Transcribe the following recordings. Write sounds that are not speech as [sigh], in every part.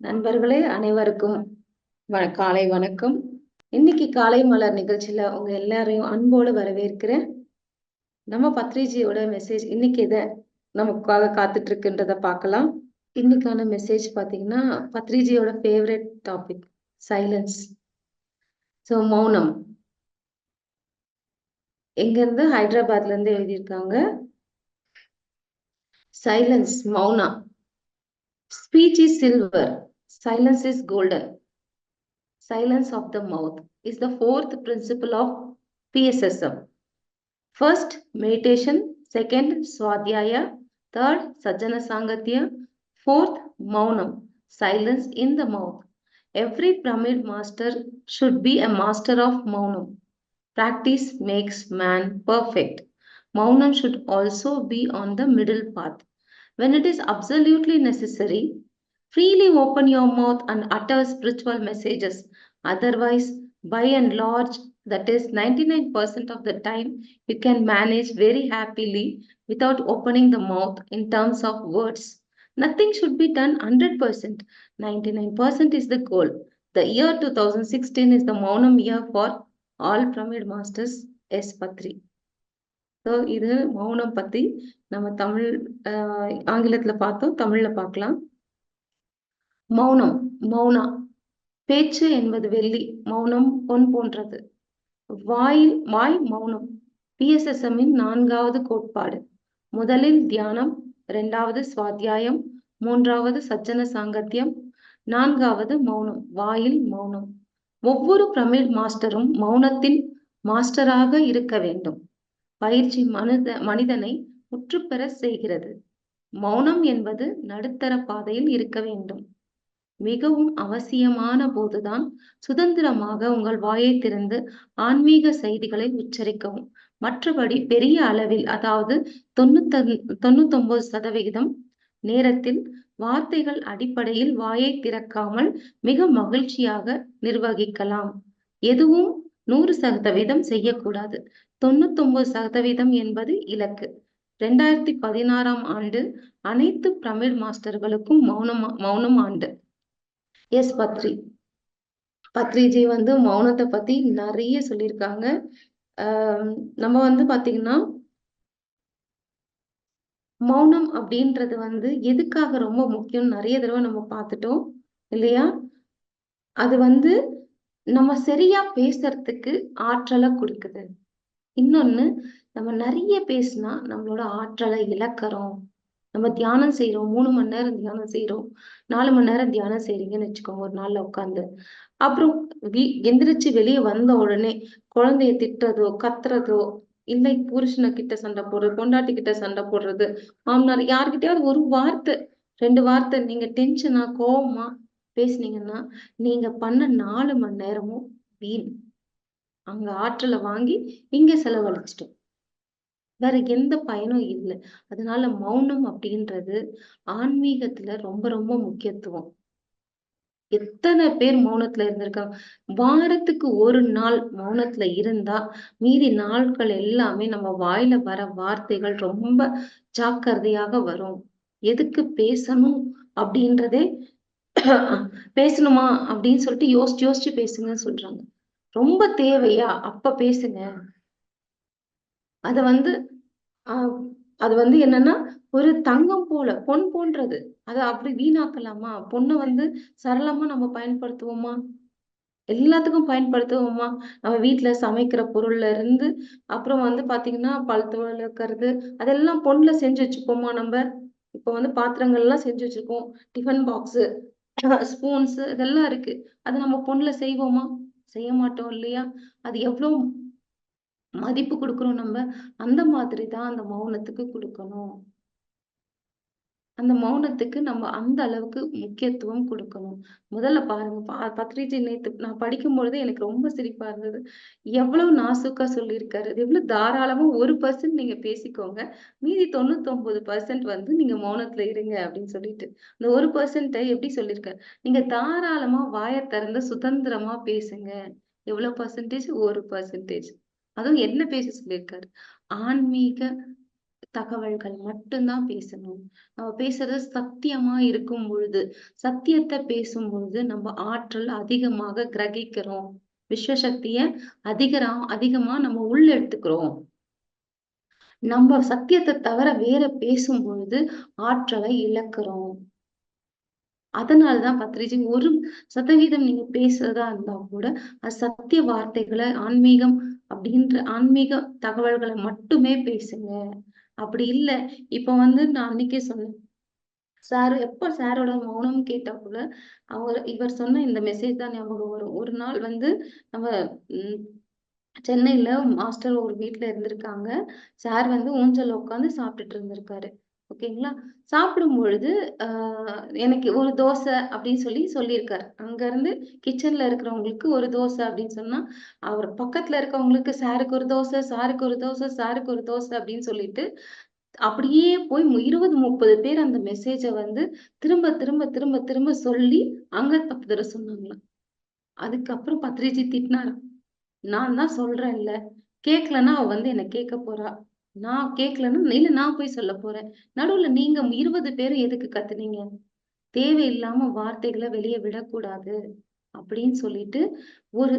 நண்பர்களே அனைவருக்கும் காலை வணக்கம். இன்னைக்கு காலை மலர் நிகழ்ச்சியில உங்க எல்லாரையும் அன்போடு வரவேற்கிறேன். நம்ம பத்ரிஜியோட மெசேஜ் இன்னைக்கு எதை நமக்காக காத்துட்டு இருக்குன்றத பார்க்கலாம். இன்னைக்கான மெசேஜ் பாத்தீங்கன்னா பத்ரிஜியோட ஃபேவரட் டாபிக் சைலன்ஸ் ஸோ மௌனம். எங்கேருந்து? ஹைதராபாத்ல இருந்து எழுதியிருக்காங்க. Silence, mauna. Speech is silver. Silence is golden. Silence of the mouth is the fourth principle of PSSM. First, meditation. Second, swadhyaya. Third, sajjana sangatya. Fourth, maunam, silence in the mouth. Every pramit master should be a master of maunam. Practice makes man perfect. Maunam should also be on the middle path when it is absolutely necessary freely open your mouth and utter spiritual messages. Otherwise, by and large, that is 99% of the time, you can manage very happily without opening the mouth in terms of words. Nothing should be done 100%. 99% is the goal. The year 2016 is the Maunam year for all pyramid masters S. Patri. So இது மௌனம் பத்தி நம்ம தமிழ் ஆஹ் ஆங்கிலத்துல பார்த்தோம். தமிழ்ல பார்க்கலாம். மௌனம் மௌனா. பேச்சு என்பது வெள்ளி மௌனம் பொன் போன்றது. வாயில் வாய் மௌனம். PSSM நான்காவது கோட்பாடு. முதலில் தியானம் இரண்டாவது சுவாத்தியாயம் மூன்றாவது சஜ்ஜன சாங்கத்தியம் நான்காவது மௌனம் வாயில் மௌனம். ஒவ்வொரு பிரமிழ் மாஸ்டரும் மௌனத்தின் மாஸ்டராக இருக்க வேண்டும். பயிற்சி மனித மனிதனை முற்றுப்பெற செய்கிறது. மௌனம் என்பது நடுத்தர பாதையில் இருக்க வேண்டும். மிகவும் அவசியமான போதுதான் சுதந்திரமாக உங்கள் வாயை திறந்து ஆன்மீக செய்திகளை உச்சரிக்கவும். மற்றபடி பெரிய அளவில் அதாவது தொண்ணூத்தி தொண்ணூத்தொன்பது சதவிகிதம் நேரத்தில் வார்த்தைகள் அடிப்படையில் வாயை திறக்காமல் மிக மகிழ்ச்சியாக நிர்வகிக்கலாம். எதுவும் நூறு சதவீதம் செய்யக்கூடாது. தொண்ணூத்தொன்பது சதவீதம் என்பது இலக்கு. ரெண்டாயிரத்தி பதினாறாம் ஆண்டு அனைத்து பிரமிழ் மாஸ்டர்களுக்கும் மௌனம் மௌனம் ஆண்டு. எஸ் பத்ரி. பத்ரிஜி வந்து மௌனத்தை பத்தி நிறைய சொல்லியிருக்காங்க. ஆஹ் நம்ம வந்து பாத்தீங்கன்னா மௌனம் அப்படின்றது வந்து எதுக்காக ரொம்ப முக்கியம் நிறைய தடவை நம்ம பார்த்துட்டோம் இல்லையா? அது வந்து நம்ம சரியா பேசுறதுக்கு ஆற்றலை கொடுக்குது. இன்னொன்னு நம்ம நிறைய பேசினா நம்மளோட ஆற்றலை இழக்கிறோம். நம்ம தியானம் செய்யறோம் மூணு மணி நேரம் தியானம் செய்யறோம் நாலு மணி நேரம் தியானம் செய்யறீங்கன்னு வச்சுக்கோங்க ஒரு நாள்ல உட்காந்து அப்புறம் வீ எந்திரிச்சு வெளியே வந்த உடனே குழந்தைய திட்டுறதோ கத்துறதோ இல்லை புருஷனை கிட்ட சண்டை போடுறது பொண்டாட்டி கிட்ட சண்டை போடுறது மாமனார் யார்கிட்டயாவது ஒரு வார்த்தை ரெண்டு வார்த்தை நீங்க டென்ஷனா கோவமா பேசுனீங்கன்னா நீங்க பண்ண நாலு மணி நேரமும் வீண். அங்க ஆற்றலை வாங்கி இங்க செலவழிச்சிட்டோம். வேற எந்த பயனும் இல்லை. அதனால மௌனம் அப்படின்றது ஆன்மீகத்துல ரொம்ப ரொம்ப முக்கியத்துவம். எத்தனை பேர் மௌனத்துல இருந்திருக்காங்க? வாரத்துக்கு ஒரு நாள் மௌனத்துல இருந்தா மீதி நாட்கள் எல்லாமே நம்ம வாயில வர வார்த்தைகள் ரொம்ப ஜாக்கிரதையாக வரும். எதுக்கு பேசணும் அப்படின்றதே பேசணுமா அப்படின்னு சொல்லிட்டு யோசிச்சு யோசிச்சு பேசுங்கன்னு சொல்றாங்க. ரொம்ப தேவையா? அப்ப பேசுங்க. அத வந்து ஆஹ் அது வந்து என்னன்னா ஒரு தங்கம் போல பொன் போன்றது. அதை அப்படி வீணாக்கலாமா? பொண்ணை வந்து சரளமா நம்ம பயன்படுத்துவோமா? எல்லாத்துக்கும் பயன்படுத்துவோமா? நம்ம வீட்டுல சமைக்கிற பொருள்ல இருந்து அப்புறம் வந்து பாத்தீங்கன்னா பழுத்து வளர்க்கறது அதெல்லாம் பொண்ணுல செஞ்சு வச்சுப்போமா நம்ம? இப்ப வந்து பாத்திரங்கள் எல்லாம் செஞ்சு வச்சிருக்கோம். Tiffin box. [laughs] ஸ்பூன்ஸ் இதெல்லாம் இருக்கு. அது நம்ம பொண்ணுல செய்வோமா? செய்ய மாட்டோம் இல்லையா? அது எவ்வளவு மதிப்பு கொடுக்குறோம் நம்ம? அந்த மாதிரி தான் அந்த மௌனத்துக்கு கொடுக்கணும். அந்த மௌனத்துக்கு நம்ம அந்த அளவுக்கு முக்கியத்துவம் கொடுக்கணும். முதல்ல பாருங்க பத்ரிஜி நேத்து நான் படிக்கும் பொழுது எனக்கு ரொம்ப சிரிப்பா இருந்தது. எவ்வளவு நாசுக்கா சொல்லியிருக்காரு. எவ்வளவு தாராளமா ஒரு பர்சன்ட் நீங்க பேசிக்கோங்க. மீதி தொண்ணூத்தி ஒன்பது பர்சன்ட் வந்து நீங்க மௌனத்துல இருங்க அப்படின்னு சொல்லிட்டு. இந்த ஒரு பர்சன்ட்டை எப்படி சொல்லியிருக்காரு? நீங்க தாராளமா வாயை திறந்து சுதந்திரமா பேசுங்க. எவ்வளவு பர்சன்டேஜ் ஒரு பர்சன்டேஜ் அதுவும் என்ன பேச சொல்லியிருக்காரு? ஆன்மீக தகவல்கள் மட்டும்தான் பேசணும். நம்ம பேசுறது சத்தியமா இருக்கும் பொழுது சத்தியத்தை பேசும் பொழுது நம்ம ஆற்றல் அதிகமாக கிரகிக்கிறோம். விஸ்வசக்திய அதிகரா அதிகமா நம்ம உள்ள எடுத்துக்கிறோம். நம்ம சத்தியத்தை தவிர வேற பேசும் பொழுது ஆற்றலை இழக்கிறோம். அதனாலதான் பத்ரிஜி ஒரு சதவீதம் நீங்க பேசுறதா இருந்தா கூட அது சத்திய வார்த்தைகளை ஆன்மீகம் அப்படின்ற ஆன்மீக தகவல்களை மட்டுமே பேசுங்க. அப்படி இல்ல. இப்ப வந்து நான் அன்னைக்கே சொன்னேன். சார் எப்ப சாரோட மௌனம் கேட்டா அவங்க அவர் இவர் சொன்ன இந்த மெசேஜ் தான் ஞாபகம் வரும். ஒரு நாள் வந்து நம்ம உம் சென்னையில மாஸ்டர் ஒரு வீட்டுல இருந்திருக்காங்க. சார் வந்து ஊஞ்சல் உட்காந்து சாப்பிட்டுட்டு இருந்திருக்காரு. ஓகேங்களா? சாப்பிடும் பொழுது ஆஹ் எனக்கு ஒரு தோசை அப்படின்னு சொல்லி சொல்லியிருக்காரு. அங்க இருந்து கிச்சன்ல இருக்கிறவங்களுக்கு ஒரு தோசை அப்படின்னு சொன்னா அவர் பக்கத்துல இருக்கவங்களுக்கு சாருக்கு ஒரு தோசை சாருக்கு ஒரு தோசை சாருக்கு ஒரு தோசை அப்படின்னு சொல்லிட்டு அப்படியே போய் இருபது முப்பது பேர் அந்த மெசேஜ வந்து திரும்ப திரும்ப திரும்ப திரும்ப சொல்லி அங்க தப்பு சொன்னாங்களாம். அதுக்கப்புறம் பத்ரிஜி திட்டினாராம். நான் தான் சொல்றேன்ல கேட்கலன்னா அவ வந்து என்னை கேட்க போறா. நான் கேட்கலன்னா இல்ல நான் போய் சொல்ல போறேன். நடுவுல நீங்க இருபது பேரும் எதுக்கு கத்துனீங்க? தேவையில்லாம வார்த்தைகளை வெளியே விடக்கூடாது அப்படின்னு சொல்லிட்டு ஒரு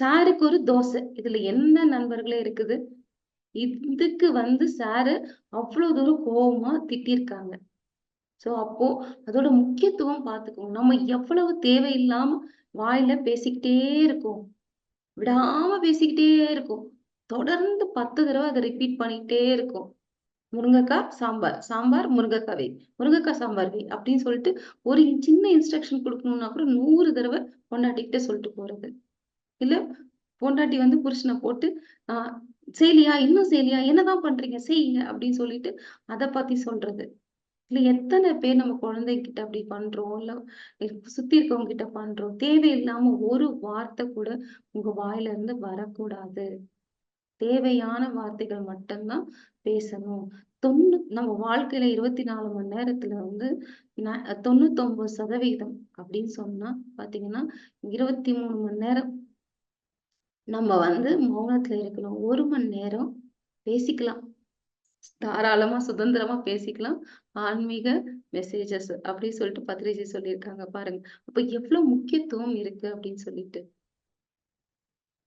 சாருக்கு ஒரு தோசை. இதுல என்ன நண்பர்களே இருக்குது? இதுக்கு வந்து சாரு அவ்வளவு தூரம் கோபமா திட்டிருக்காங்க. சோ அப்போ அதோட முக்கியத்துவம் பார்த்துக்கோங்க நம்ம எவ்வளவு தேவையில்லாம வாயில பேசிக்கிட்டே இருக்கோம். விடாம பேசிக்கிட்டே இருக்கும். தொடர்ந்து பத்து தடவை அதை ரிப்பீட் பண்ணிக்கிட்டே இருக்கும். முருங்கைக்காய் சாம்பார். சாம்பார் முருங்கைக்காய் வை. முருங்கைக்காய் சாம்பார் வை அப்படின்னு சொல்லிட்டு ஒரு சின்ன இன்ஸ்ட்ரக்ஷன் கொடுக்கணும்னா கூட நூறு தடவை பொண்டாட்டிக்கிட்ட சொல்லிட்டு போறது. இல்ல பொண்டாட்டி வந்து புருஷனை போட்டு ஆஹ் செய்யலையா இன்னும் செய்லியா? என்னதான் பண்றீங்க? செய்யுங்க அப்படின்னு சொல்லிட்டு அதை பத்தி சொல்றது. இல்ல எத்தனை பேர் நம்ம குழந்தைகிட்ட அப்படி பண்றோம்? இல்ல சுத்தி இருக்கவங்க கிட்ட பண்றோம்? தேவையில்லாம ஒரு வார்த்தை கூட உங்க வாயில இருந்து வரக்கூடாது. தேவையான வார்த்தைகள் மட்டும்தான் பேசணும். தொண்ணூ நம்ம வாழ்க்கையில இருபத்தி நாலு மணி நேரத்துல வந்து தொண்ணூத்தி ஒன்பது சதவீதம் அப்படின்னு சொன்னா பாத்தீங்கன்னா இருபத்தி மூணு மணி நேரம் நம்ம வந்து மௌனத்துல இருக்கணும். ஒரு மணி நேரம் பேசிக்கலாம். தாராளமா சுதந்திரமா பேசிக்கலாம். ஆன்மீக மெசேஜஸ் அப்படின்னு சொல்லிட்டு பத்ரிஜி சொல்லியிருக்காங்க பாருங்க. அப்ப எவ்வளவு முக்கியத்துவம் இருக்கு அப்படின்னு சொல்லிட்டு.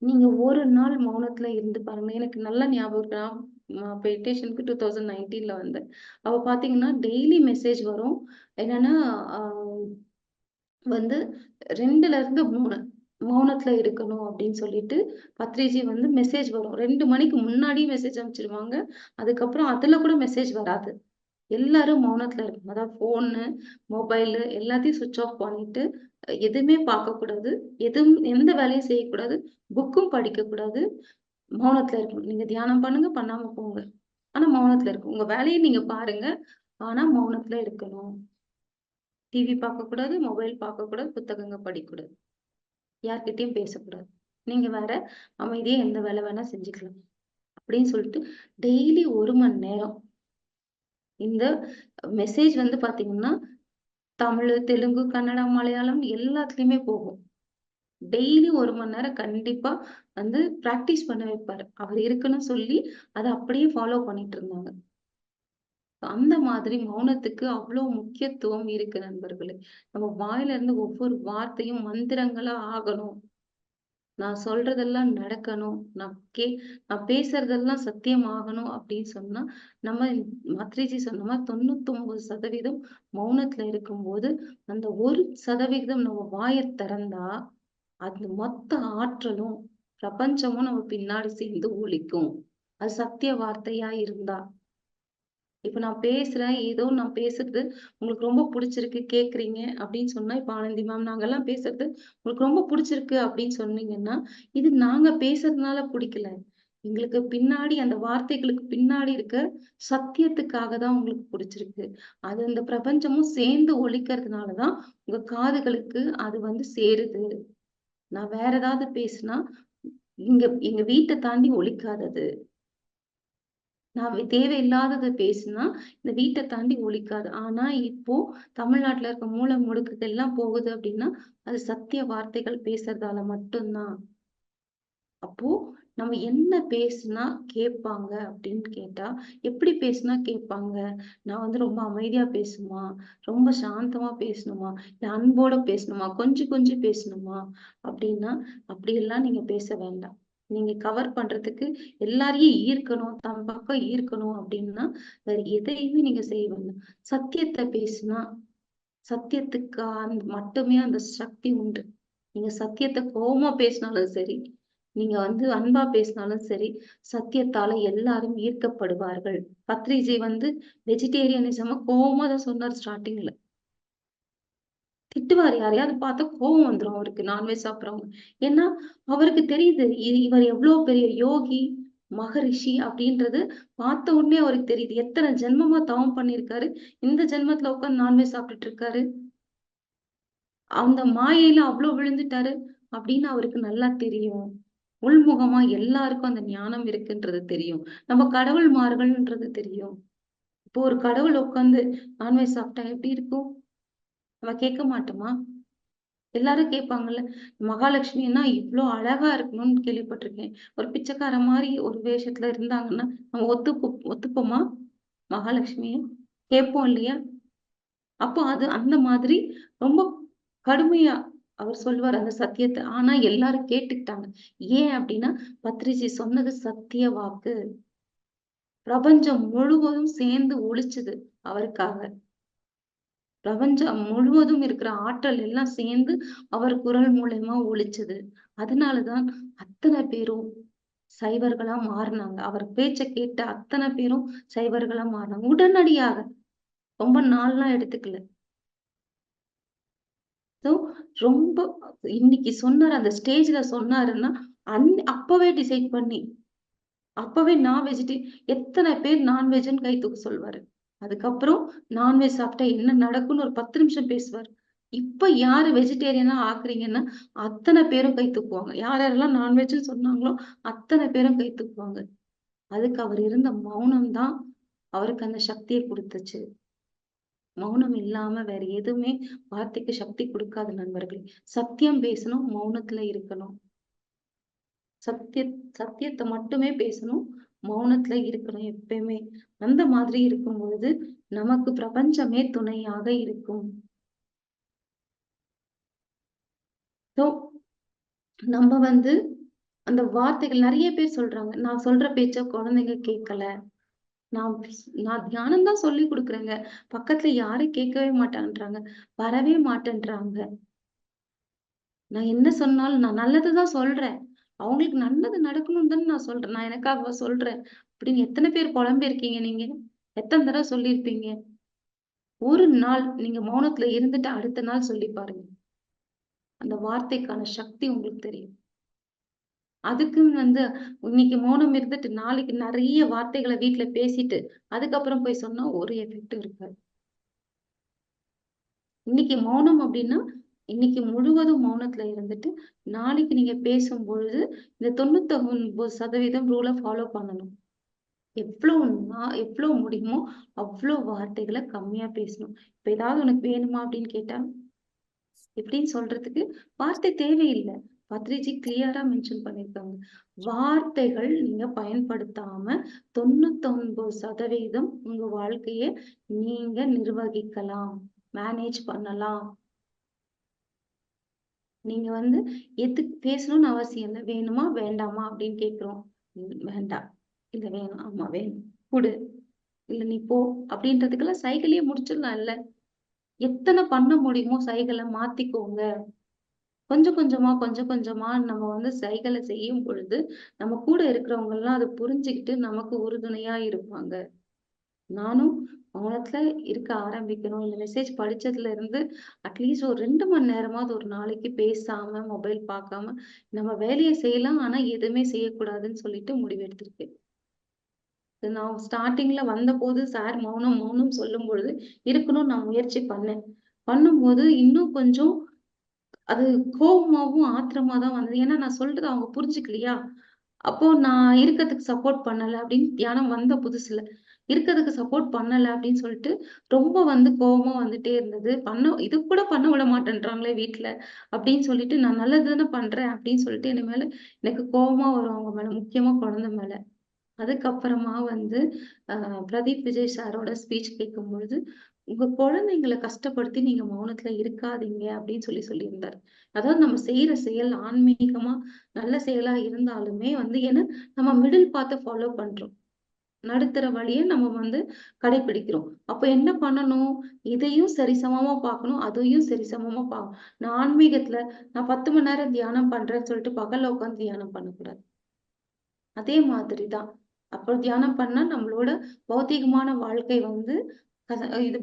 நீங்க ஒரு நாள் மௌனத்துல இருந்து பாருங்க. எனக்கு நல்ல ஞாபகம் மெடிடேஷனுக்கு டூ தௌசண்ட் நைன்டீன்ல வந்தேன். அவ பாத்தீங்கன்னா டெய்லி மெசேஜ் வரும். என்னன்னா வந்து ரெண்டுல இருந்து மூணு மௌனத்துல இருக்கணும் அப்படின்னு சொல்லிட்டு பத்ரிஜி வந்து மெசேஜ் வரும். ரெண்டு மணிக்கு முன்னாடியே மெசேஜ் அனுப்பிச்சிருவாங்க. அதுக்கப்புறம் அதுல கூட மெசேஜ் வராது. எல்லாரும் மௌனத்துல இருக்கும் அதாவது போனு மொபைலு எல்லாத்தையும் சுவிட்ச் ஆஃப் பண்ணிட்டு எதுவுமே பார்க்கக்கூடாது. எதுவும் எந்த வேலையும் செய்யக்கூடாது. புக்கும் படிக்கக்கூடாது. மௌனத்துல இருக்கணும். நீங்க தியானம் பண்ணுங்க பண்ணாம போங்க. ஆனா மௌனத்துல இருக்கும் உங்க வேலையை நீங்க பாருங்க. ஆனா மௌனத்துல இருக்கணும். டிவி பார்க்கக்கூடாது மொபைல் பார்க்கக்கூடாது புத்தகங்க படிக்கக்கூடாது. யார்கிட்டயும் பேசக்கூடாது. நீங்க வேற அமைதியே எந்த வேலை வேணா செஞ்சுக்கலாம். அப்படின்னு சொல்லிட்டு டெய்லி ஒரு மணி நேரம். இந்த மெசேஜ் வந்து பாத்தீங்கன்னா தமிழ் தெலுங்கு கன்னடம் மலையாளம் எல்லாத்துலயுமே போகும். டெய்லி ஒரு மணி நேரம் கண்டிப்பா வந்து பிராக்டிஸ் பண்ண வைப்பாரு. அவர் இருக்குன்னு சொல்லி அதை அப்படியே ஃபாலோ பண்ணிட்டு இருந்தாங்க. அந்த மாதிரி மௌனத்துக்கு அவ்வளவு முக்கியத்துவம் இருக்கு நண்பர்களே. நம்ம வாயில இருந்து ஒவ்வொரு வார்த்தையும் மந்திரங்களா ஆகணும். நான் சொல்றதெல்லாம் நடக்கணும். நான் கே நான் பேசுறதெல்லாம் சத்தியமாகணும் அப்படின்னு சொன்னா நம்ம மத்ரிஜி சொன்ன மாதிரி தொண்ணூத்தி ஒன்பது சதவீதம் மௌனத்துல இருக்கும்போது அந்த ஒரு சதவீதம் நம்ம வாயை திறந்தா அந்த மொத்த ஆற்றலும் பிரபஞ்சமும் நம்ம பின்னாடி சேர்ந்து ஒழிக்கும் அது சத்திய வார்த்தையா இருந்தா. இப்ப நான் பேசுறேன் ஏதோ நான் பேசுறது உங்களுக்கு ரொம்ப பிடிச்சிருக்கு கேக்குறீங்க அப்படின்னு சொன்னா இப்ப ஆனந்தி மேம் நாங்கெல்லாம் பேசுறது உங்களுக்கு ரொம்ப பிடிச்சிருக்கு அப்படின்னு சொன்னீங்கன்னா இது நாங்க பேசுறதுனால பிடிக்கல. எங்களுக்கு பின்னாடி அந்த வார்த்தைகளுக்கு பின்னாடி இருக்க சத்தியத்துக்காக தான் உங்களுக்கு பிடிச்சிருக்கு. அது அந்த பிரபஞ்சமும் சேர்ந்து ஒழிக்கிறதுனாலதான் உங்க காதுகளுக்கு அது வந்து சேருது. நான் வேற ஏதாவது பேசினா இங்க எங்க வீட்டை தாண்டி ஒழிக்காதது. நான் தேவையில்லாததை பேசினா இந்த வீட்டை தாண்டி ஒழிக்காது. ஆனா இப்போ தமிழ்நாட்டுல இருக்க மூல முடுக்குகள் எல்லாம் போகுது அப்படின்னா அது சத்திய வார்த்தைகள் பேசுறதால மட்டும்தான். அப்போ நம்ம என்ன பேசுனா கேட்பாங்க அப்படின்னு கேட்டா எப்படி பேசுனா கேட்பாங்க? நான் வந்து ரொம்ப அமைதியா பேசணுமா? ரொம்ப சாந்தமா பேசணுமா? இல்லை அன்போட பேசணுமா? கொஞ்சம் கொஞ்சம் பேசணுமா? அப்படின்னா அப்படியெல்லாம் நீங்க பேச வேண்டாம். நீங்க கவர் பண்றதுக்கு எல்லாரையும் ஈர்க்கணும் தம் பக்கம் ஈர்க்கணும் அப்படின்னா வேற எதையுமே நீங்க செய்வாங்க சத்தியத்தை பேசுனா சத்தியத்துக்கு அந்த மட்டுமே அந்த சக்தி உண்டு. நீங்க சத்தியத்தை கோபமா பேசினாலும் சரி நீங்க வந்து அன்பா பேசினாலும் சரி சத்தியத்தால எல்லாரும் ஈர்க்கப்படுவார்கள். பத்ரிஜி வந்து வெஜிடேரியனிசம் கோபமா தான் சொன்னார் ஸ்டார்டிங்ல திட்டுவார் யாரையாவது பார்த்தா கோபம் வந்துடும் அவருக்கு நான்வெஜ் சாப்பிட்றவங்க. ஏன்னா அவருக்கு தெரியுது இ- இவர் எவ்வளவு பெரிய யோகி மகரிஷி அப்படின்றது பார்த்த உடனே அவருக்கு தெரியுது. எத்தனை ஜென்மமா தவம் பண்ணியிருக்காரு இந்த ஜென்மத்துல உட்காந்து நான்வெஜ் சாப்பிட்டுட்டு இருக்காரு அந்த மாயையில அவ்வளவு விழுந்துட்டாரு அப்படின்னு அவருக்கு நல்லா தெரியும். உள்முகமா எல்லாருக்கும் அந்த ஞானம் இருக்குன்றது தெரியும். நம்ம கடவுள் மார்கள்ன்றது தெரியும். இப்போ ஒரு கடவுள் உட்காந்து நான்வெஜ் சாப்பிட்டா எப்படி இருக்கும்? நம்ம கேட்க மாட்டோமா? எல்லாரும் கேட்பாங்கல்ல மகாலட்சுமின்னா இவ்வளோ அழகா இருக்கணும்னு கேள்விப்பட்டிருக்கேன். ஒரு பிச்சைக்கார மாதிரி ஒரு வேஷத்துல இருந்தாங்கன்னா நம்ம ஒத்துப்போ ஒத்துப்போமா? மகாலட்சுமிய கேட்போம் இல்லையா? அப்போ அது அந்த மாதிரி ரொம்ப கடுமையா அவர் சொல்வார் அந்த சத்தியத்தை. ஆனா எல்லாரும் கேட்டுக்கிட்டாங்க. ஏன் அப்படின்னா பத்ரிஜி சொன்னது சத்திய வாக்கு. பிரபஞ்சம் முழுவதும் சேர்ந்து ஒழிச்சது அவருக்காக. பிரபஞ்சம் முழுவதும் இருக்கிற ஆற்றல் எல்லாம் சேர்ந்து அவர் குரல் மூலயமா ஒழிச்சது அதனாலதான் அத்தனை பேரும் சைவர்களா மாறினாங்க. அவர் பேச்ச கேட்ட அத்தனை பேரும் சைவர்களா மாறினாங்க. உடனடியாக ரொம்ப நாள்லாம் எடுத்துக்கல. ரொம்ப இன்னைக்கு சொன்னார் அந்த ஸ்டேஜ்ல சொன்னாருன்னா அன் அப்பவே டிசைட் பண்ணி அப்பவே நான் வெஜிடே எத்தனை பேர் நான்வெஜ்னு கை தூக்க சொல்வாரு. அதுக்கப்புறம் நான்வெஜ் சாப்பிட்டா என்ன நடக்கும்னு ஒரு பத்து நிமிஷம் பேசுவார். இப்ப யாரு வெஜிடேரியனா ஆக்குறீங்கன்னா அத்தனை பேரும் கை தூக்குவாங்க. யார் யாரெல்லாம் நான்வெஜ்னு சொன்னாங்களோ அத்தனை பேரும் கை தூக்குவாங்க. அதுக்கு அவர் இருந்த மௌனம் தான் அவருக்கு அந்த சக்தியை கொடுத்துச்சு. மௌனம் இல்லாம வேற எதுவுமே வார்த்தைக்கு சக்தி கொடுக்காது நண்பர்களே. சத்தியம் பேசணும் மௌனத்துல இருக்கணும். சத்திய சத்தியத்தை மட்டுமே பேசணும் மௌனத்துல இருக்கணும் எப்பயுமே. அந்த மாதிரி இருக்கும் பொழுது நமக்கு பிரபஞ்சமே துணையாக இருக்கும். நம்ம வந்து அந்த வார்த்தைகள் நிறைய பேர் சொல்றாங்க. நான் சொல்ற பேச்ச குழந்தைங்க கேட்கல. நான் நான் தியானம் தான் சொல்லி கொடுக்குறேங்க. பக்கத்துல யாரும் கேட்கவே மாட்டேன்றாங்க. வரவே மாட்டேன்றாங்க. நான் என்ன சொன்னாலும் நான் நல்லதுதான் சொல்றேன். அவங்களுக்கு நல்லது நடக்கணும்னு தானே நான் சொல்றேன். நான் எனக்காக சொல்றேன். அப்படின்னு எத்தனை பேர் குழம்பு இருக்கீங்க நீங்க? எத்தனை தடவை சொல்லியிருப்பீங்க? ஒரு நாள் நீங்க மௌனத்துல இருந்துட்டு அடுத்த நாள் சொல்லி பாருங்க. அந்த வார்த்தைக்கான சக்தி உங்களுக்கு தெரியும். அதுக்குன்னு வந்து இன்னைக்கு மௌனம் இருந்துட்டு நாளைக்கு நிறைய வார்த்தைகளை வீட்டுல பேசிட்டு அதுக்கப்புறம் போய் சொன்னா ஒரு எஃபெக்டும் இருக்காது. இன்னைக்கு மௌனம் அப்படின்னா இன்னைக்கு முழுவதும் மௌனத்துல இருந்துட்டு நாளைக்கு நீங்க பேசும் பொழுது இந்த தொண்ணூத்தி ஒன்பது சதவீதம் ரூலை ஃபாலோ பண்ணணும். எவ்வளவு நா- எவ்வளவு முடியுமோ அவ்வளவு வார்த்தைகளை கம்மியா பேசணும். இப்ப ஏதாவது உனக்கு வேணுமா அப்படின்னு கேட்டா எப்படின்னு சொல்றதுக்கு வார்த்தை தேவையில்லை. பத்ரிஜி கிளியரா மென்ஷன் பண்ணிருக்காங்க வார்த்தைகள் நீங்க பயன்படுத்தாம தொண்ணூத்தொன்பது சதவீதம் உங்க வாழ்க்கைய நீங்க நிர்வகிக்கலாம். மேனேஜ் பண்ணலாம். நீங்க வந்து எதுக்கு பேசணும்னு அவசியம் இல்லை. வேணுமா? வேண்டாமா? அப்படின்னு கேக்குறோம் வேண்டாம். இல்ல வேணும். ஆமா வேணும். கொடு. இல்ல நீ போ. அப்படின்றதுக்கெல்லாம் சைக்கிளே முடிச்சிடலாம் இல்ல. எத்தனை பண்ண முடியுமோ சைக்கிளை மாத்திக்கோங்க. கொஞ்சம் கொஞ்சமா கொஞ்சம் கொஞ்சமா நம்ம வந்து சைகளை செய்யும் பொழுது நம்ம கூட இருக்கிறவங்க எல்லாம் அதை புரிஞ்சுக்கிட்டு நமக்கு உறுதுணையா இருப்பாங்க. நானும் மௌனத்துல இருக்க ஆரம்பிக்கணும். இந்த மெசேஜ் படிச்சதுல இருந்து அட்லீஸ்ட் ஒரு ரெண்டு மணி நேரமாவது ஒரு நாளைக்கு பேசாம மொபைல் பார்க்காம நம்ம வேலையை செய்யலாம். ஆனா எதுவுமே செய்யக்கூடாதுன்னு சொல்லிட்டு முடிவெடுத்திருக்கேன் நான் ஸ்டார்டிங்ல வந்த போது சார் மௌனம் மௌனம் சொல்லும் பொழுது இருக்கணும்னு நான் முயற்சி பண்ணேன். பண்ணும்போது இன்னும் கொஞ்சம் அது கோபமாவும் ஆத்திரமா தான் வந்தது. ஏன்னா நான் சொல்றது அவங்க புரிஞ்சுக்கலையா? அப்போ நான் இருக்கிறதுக்கு சப்போர்ட் பண்ணல அப்படின்னு தியானம் வந்த புதுசுல. இருக்கிறதுக்கு சப்போர்ட் பண்ணல அப்படின்னு சொல்லிட்டு ரொம்ப வந்து கோவமா வந்துட்டே இருந்தது. பண்ண இது கூட பண்ண விட மாட்டேன்றாங்களே வீட்ல அப்படின்னு சொல்லிட்டு நான் நல்லது தானே பண்றேன் அப்படின்னு சொல்லிட்டு என் மேல எனக்கு கோவமா வரும் அவங்க மேல. முக்கியமா குழந்தை மேல. அதுக்கப்புறமா வந்து பிரதீப் விஜய் சாரோட ஸ்பீச் கேட்கும்பொழுது, "உங்க குழந்தைங்கள கஷ்டப்படுத்தி நீங்க மௌனத்துல இருக்காதீங்க" அப்படின்னு சொல்லி சொல்லியிருந்தாரு. அதாவது நம்ம செய்யற செயல் ஆன்மீகமா நல்ல செயலா இருந்தாலுமே வந்து ஏன்னா நம்ம மிடில் பார்த்து ஃபாலோ பண்றோம். நடுத்தர வழியை நம்ம வந்து கடைபிடிக்கிறோம் அப்ப என்ன பண்ணணும்? இதையும் சரிசமமா பார்க்கணும். அதையும் சரிசமமா பார்க்கணும் நான் ஆன்மீகத்துல நான் 10 மணி நேரம் தியானம் பண்றேன்னு சொல்லிட்டு பகல்ல உட்கார்ந்து தியானம் பண்ணக்கூடாது. அதே மாதிரிதான் அப்புறம் தியானம் பண்ணா நம்மளோட பௌத்திகமான வாழ்க்கை வந்து இது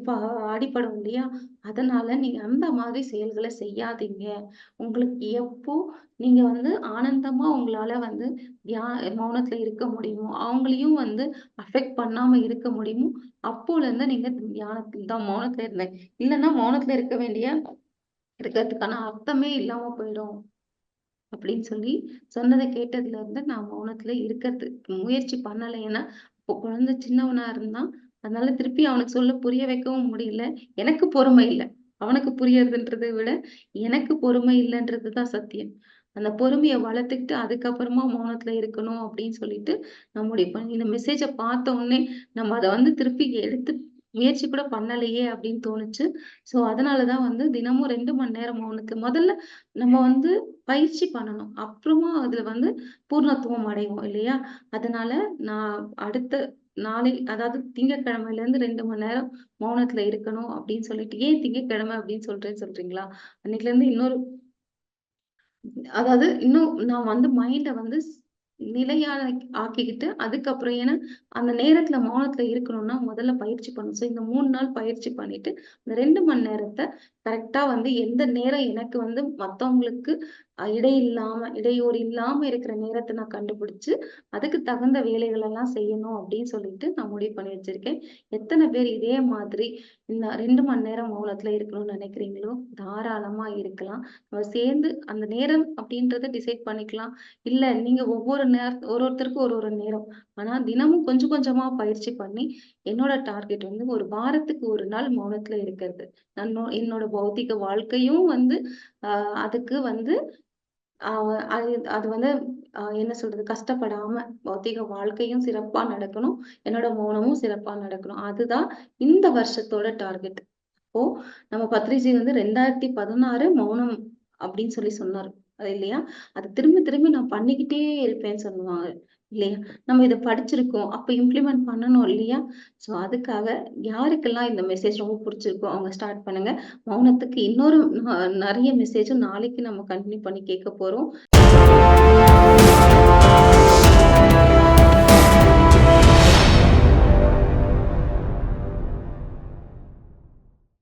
அடிபடும் இல்லையா? அதனால நீங்க அந்த மாதிரி செயல்களை செய்யாதீங்க. உங்களுக்கு எப்போ நீங்க வந்து ஆனந்தமா உங்களால வந்து தியா மௌனத்துல இருக்க முடியுமோ, அவங்களையும் வந்து அஃபெக்ட் பண்ணாம இருக்க முடியுமோ, அப்போலருந்து நீங்க தியானத்துல தான் மௌனத்துல இருந்தேன் இல்லைன்னா மௌனத்துல இருக்க வேண்டிய இருக்கிறதுக்கான அர்த்தமே இல்லாம போயிடும். அப்படின்னு சொல்லி சொன்னதை கேட்டதுல இருந்து நான் மௌனத்துல இருக்கறதுக்கு முயற்சி பண்ணலை ஏன்னா, இப்போ குழந்தை சின்னவனா இருந்தான். அதனால திருப்பி அவனுக்கு சொல்ல புரிய வைக்கவும் முடியல. எனக்கு பொறுமை இல்லை அவனுக்கு புரியறதுன்றதை விட, எனக்கு பொறுமை இல்லைன்றதுதான் சத்தியம். அந்த பொறுமையை வளர்த்துக்கிட்டு அதுக்கப்புறமா மௌனத்துல இருக்கணும் அப்படின்னு சொல்லிட்டு நம்முடைய இந்த மெசேஜ பார்த்த உடனே நம்ம அத வந்து திருப்பி எடுத்து முயற்சி கூட பண்ணலையே அப்படின்னு தோணுச்சு. ஸோ அதனாலதான் வந்து தினமும் ரெண்டு மணி நேரம் அவனுக்கு முதல்ல நம்ம வந்து பயிற்சி பண்ணணும். அப்புறமா அதுல வந்து பூர்ணத்துவம் அடைவோம் இல்லையா? அதனால நான் அடுத்த நாளை அதாவது திங்கட்கிழமையிலேருந்து 2 மணி நேரம் மௌனத்துல இருக்கணும் அப்படின்னு சொல்லிட்டு ஏன் திங்கட்கிழமை அப்படின்னு சொல்றேன்னு சொல்றீங்களா? அன்னைக்குல இருந்து இன்னொரு அதாவது இன்னும் நான் வந்து மைண்ட வந்து நிலையான ஆக்கிக்கிட்டு, அதுக்கப்புறம் ஏன்னா, அந்த நேரத்துல மௌனத்துல இருக்கணும்னா முதல்ல பயிற்சி பண்ணணும். ஸோ இந்த மூணு நாள் பயிற்சி பண்ணிட்டு, இந்த ரெண்டு மணி நேரத்தை கரெக்டா வந்து எந்த நேரம் எனக்கு வந்து மத்தவங்களுக்கு இடை இடையில்லாம இடையூறு இல்லாம இருக்கிற நேரத்தை நான் கண்டுபிடிச்சு, அதுக்கு தகுந்த வேலைகள் எல்லாம் செய்யணும் அப்படின்னு சொல்லிட்டு நான் முடிவு பண்ணி வச்சிருக்கேன். எத்தனை பேர் இதே மாதிரி இந்த ரெண்டு மணி நேரம் மௌனத்துல இருக்கணும்னு நினைக்கிறீங்களோ, தாராளமா இருக்கலாம். நம்ம சேர்ந்து அந்த நேரம் அப்படின்றத டிசைட் பண்ணிக்கலாம். இல்ல நீங்க ஒவ்வொரு நேர ஒரு ஒருத்தருக்கும் ஒரு ஒரு நேரம். ஆனா தினமும் கொஞ்சம் கொஞ்சமா பயிற்சி பண்ணி, என்னோட டார்கெட் வந்து ஒரு வாரத்துக்கு ஒரு நாள் மௌனத்துல இருக்கிறது. நான் என்னோட பௌத்திக வாழ்க்கையும் வந்து ஆஹ் அதுக்கு வந்து ஆஹ் அது அது வந்து என்ன சொல்றது? கஷ்டப்படாம பௌத்திக வாழ்க்கையும் சிறப்பா நடக்கணும். என்னோட மௌனமும் சிறப்பா நடக்கணும். அதுதான் இந்த வருஷத்தோட டார்கெட். அப்போ நம்ம பத்ரிஜி வந்து 2016 மௌனம் அப்படின்னு சொல்லி சொன்னாரு. அது இல்லையா? அது திரும்பி திரும்பி நான் பண்ணிக்கிட்டே இருப்பேன்னு சொல்லுவாங்க. இல்லையா? நம்ம இதை படிச்சிருக்கோம். அப்ப இம்ப்ளிமெண்ட் பண்ணணும் இல்லையா? ஸோ அதுக்காக யாருக்கெல்லாம் இந்த மெசேஜ் ரொம்ப பிடிச்சிருக்கோ அவங்க ஸ்டார்ட் பண்ணுங்க. மௌனத்துக்கு இன்னொரு நிறைய மெசேஜும் நாளைக்கு நம்ம கண்டினியூ பண்ணி கேட்க போறோம்.